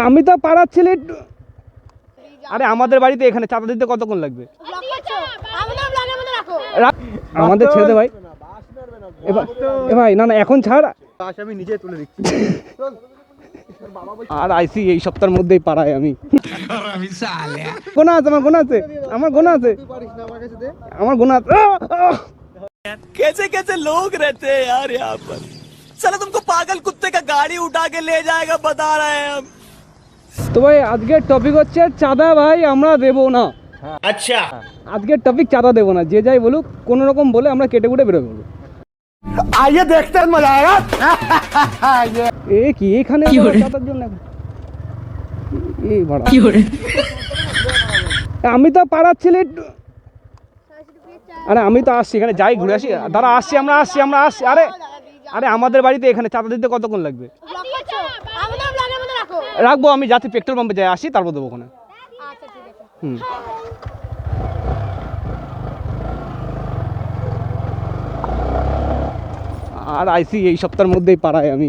আমি তো পাড়ার ছেলে একটু- আরে আমাদের বাড়িতে এখানে চাঁদা দিতে কতক্ষণ লাগবে রা- আমাদের ছেড়ে দে ভাই এ ভাই- এ ভাই না না এখন ছাড় বাস আমি নিজে তুলে দিচ্ছি আর আইসি এই সপ্তাহের মধ্যেই পাড়ায় আমি গোনা আছে আমার গোনা আছে আমার গোনা আছে তুই পারিস না আমার কাছে দে আমার গোনা আছে আহ! আহ! कैसे कैसे लोग रहते हैं यार यहाँ पर चलो तुमको पागल कुत्ते का गाड़ी उठा के ले जाएगा बता रहे हैं हम তো ভাই আজকের টপিক হচ্ছে চাঁদা ভাই আমরা না। আচ্ছা। আজকের টপিক চাঁদা না যে যাই বলুক রকম বলে আমরা কেটে কুটে আইয়ে দেখতে মজা এ কি এখানে চাঁদার জন্য এ আমি তো পাড়ার ছেলে আরে আমি তো আসছি এখানে যাই ঘুরে আসি। দাদা আসছি আমরা আসছি আমরা আসছি। আরে আরে আমাদের বাড়িতে এখানে চাঁদা দিতে কতক্ষণ লাগবে? রাখব আমি যাতে পেট্রোল পাম্পে যাই আসি তারপর দেবো ওখানে। হুম। আর আইসি এই সপ্তাহের মধ্যেই পাড়ায় আমি।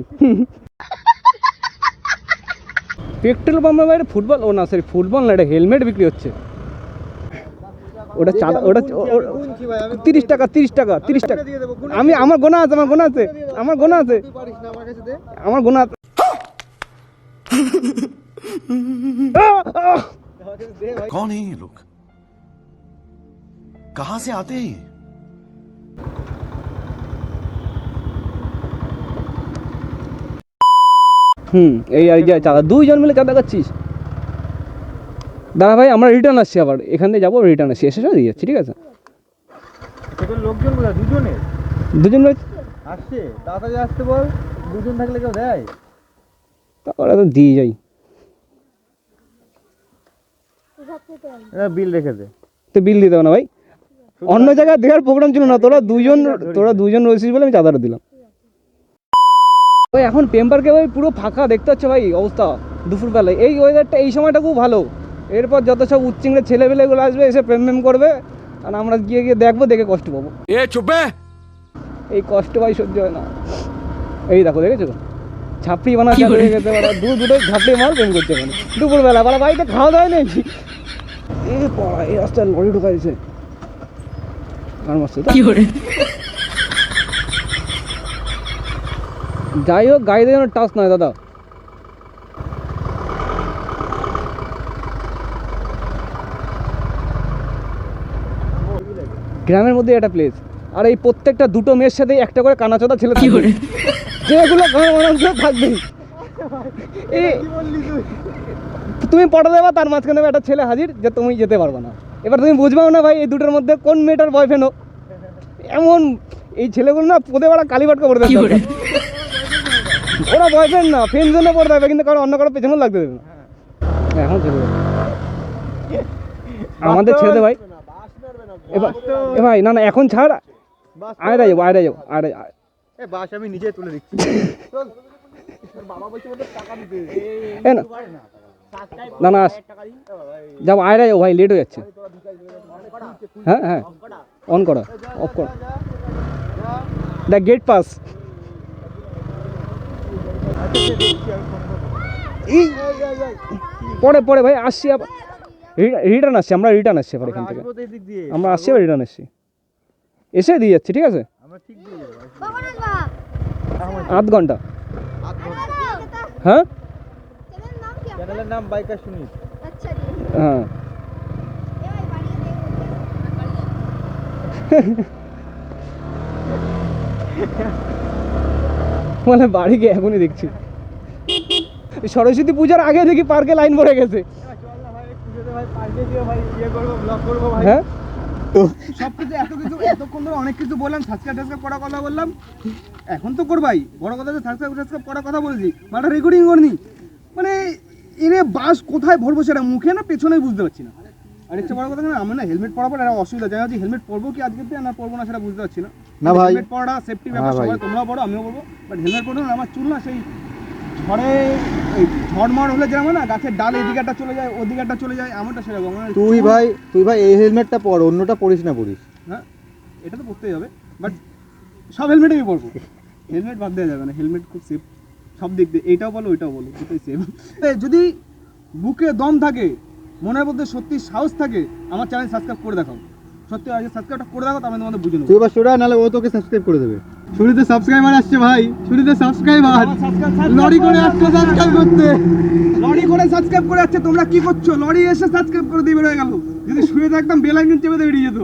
পেট্রোল পাম্পের বাইরে ফুটবল ও না সরি ফুটবল না এটা হেলমেট বিক্রি হচ্ছে। ওটা চাঁদা ওটা তিরিশ টাকা তিরিশ টাকা তিরিশ টাকা। দিয়ে দেবো গুনে আমি আমার গোনা আছে আমার গোনা আছে আমার গোনা আছে। তুই পারিস না আমার কাছে দে। আমার গোনা আছে আহ! আহ! আমার কাছে দে ভাই कौन है ये लोग कहां से आते हैं ये? হুম এই আর যা চাঁদা দুইজন মিলে চাঁদা করছিস দাদা ভাই আমরা রিটার্ন আসছি আবার এখান থেকে যাবো রিটার্ন আসছি এসে দিয়ে যাচ্ছি ঠিক আছে তোদের লোকজন কোথায় দুজনে দুজন মিলে আসছে তাড়াতাড়ি আসতে বল দুজন থাকলে কেউ দেয় তারপরে তো দিয়ে যাই। বিল রেখে দে। তো বিল দিয়ে না ভাই। অন্য জায়গায় দেখার প্রোগ্রাম ছিল না তোরা দুজন তোরা দুজন রয়েছিস বলে আমি চাঁদাটা দিলাম। ভাই এখন পেম্পারকে ভাই পুরো ফাঁকা দেখতে হচ্ছে ভাই অবস্থা দুপুরবেলায়। এই ওয়েদারটা এই সময়টা খুব ভালো। এরপর যত সব উচ্চিংড়ে ছেলেপেলেগুলো আসবে এসে প্রেম প্রেম করবে আর আমরা গিয়ে গিয়ে দেখব দেখে কষ্ট পাবো। এ চুপে! এই কষ্ট ভাই সহ্য হয় না। এই দেখো দেখেছ? ছাপড়ি বানা চালু হয়ে গেছে বাড়া দু দুটো ঝাপড়ি মার প্রেম করছে মানে দুপুরবেলা বাড়া বাড়িতে খাওয়া দাওয়া নেই। এ পড়া এই রাস্তায় লরি ঢুকা দিয়েছে আর মারছে যাই হোক গাড়িতে যেন টাচ নয় দাদা। গ্রামের মধ্যে একটা প্লেস আর এই প্রত্যেকটা দুটো মেয়ের সাথে একটা করে কানাচোদা ছেলে থাকবে। যেগুলো থাকবেই তুমি পটা দেবা তার মাঝখানে একটা ছেলে হাজির যে তুমি যেতে পারবে না। এবার তুমি বুঝবাও না ভাই এই দুটোর মধ্যে কোন মেয়েটার বয়ফ্রেন্ড এমন এই ছেলেগুলো না পোদে বেড়া কালী বাটকা পড়ে দেবে ওরা বয়ফ্রেন্ড না ফ্রেন্ড জন্য পড়ে দেবে কিন্তু কারও অন্য কারও পেছনেও লাগতে দেবে না। এখন দেবে। আমাদের ছেড়ে দে ভাই। এবার এ ভাই না না এখন ছাড়। আয়রা যাব আয়রা যাব আয়রা বাস আমি নিজে তুলে দিচ্ছি। চল। বাবা বলছে টাকা দিতে। এ না। না যাব আয়রা যাব ভাই লেট হয়ে যাচ্ছে। হ্যাঁ হ্যাঁ। অন করা অফ করা। দ্য গেট পাস পরে পরে ভাই আসছি রিটার্ন আসছি আমরা রিটার্ন আসছি আবার এখান থেকে। আমরা আসছি আবার রিটার্ন আসছি। এসে দিয়ে যাচ্ছি ঠিক আছে? আধ ঘণ্টা। হ্যাঁ? চ্যানেলের নাম বাইকার শুনিস হ্যাঁ। মানে বাড়ি গিয়ে এখনই দেখছি। সরস্বতী পূজার আগে দেখি পার্কে লাইন পড়ে গেছে। চল সব কিছু এত কিছু এতক্ষণ ধরে অনেক কিছু বললাম সাবস্ক্রাইব টাবস্ক্রাইব করার কথা বললাম। এখন তো করবাই বড় কথা যে সাবস্ক্রাইব টাবস্ক্রাইব করার কথা বলছি মানে রেকর্ডিং করনি। মানে এনে বাস কোথায় ভরবো সেটা মুখে না পেছনে বুঝতে পারছি না। আর একটা বড় কথা না আমার না হেলমেট পরাবো এটা অসুবিধা জানা যে হেলমেট পরবো কি আজকে না পরবো না সেটা বুঝতে পারছি না। না ভাই। হেলমেট পরাটা সেফটি ব্যাপার সবাই তোমরাও পড়ো আমিও পড়ব বাট হেলমেট পরবো না আমার চুল না সেই ঝড়ে এই ঝড় মড় হলে যেমন না গাছের ডাল এদিকে একটা চলে যায় ওদিকে একটা চলে যায় এমনটা সেরকম। আমার তুই ভাই তুই ভাই এই হেলমেটটা পর অন্যটা পরিস না পরিস। হ্যাঁ এটা তো পড়তেই হবে বাট সব হেলমেট আমি পরবো। হেলমেট বাদ দেওয়া যাবে না হেলমেট খুব সেফ সব দিক দিয়ে এইটাও বলো ওইটাও বলো দুটোই সেম যদি বুকে দম থাকে মনের মধ্যে সত্যি সাহস থাকে আমার চ্যানেল সাবস্ক্রাইব করে দেখাও। সত্যি আগে সাবস্ক্রাইবটা করে দেখো তাহলে তোমাদের বুঝে নেব। তুই এবার সোডা নাহলে ও তোকে সাবস্ক্রাইব করে দেবে। শুরুতে সাবস্ক্রাইবার আসছে ভাই শুরুতে সাবস্ক্রাইবার লরি করে আসছে সাবস্ক্রাইব করতে। লরি করে সাবস্ক্রাইব করে আসছে তোমরা কি করছ? লরি এসে সাবস্ক্রাইব করে দিয়ে বেরোয় গেল। যদি শুয়ে থাকতাম বেলাইন চেপে দিয়ে বেরিয়ে যেত।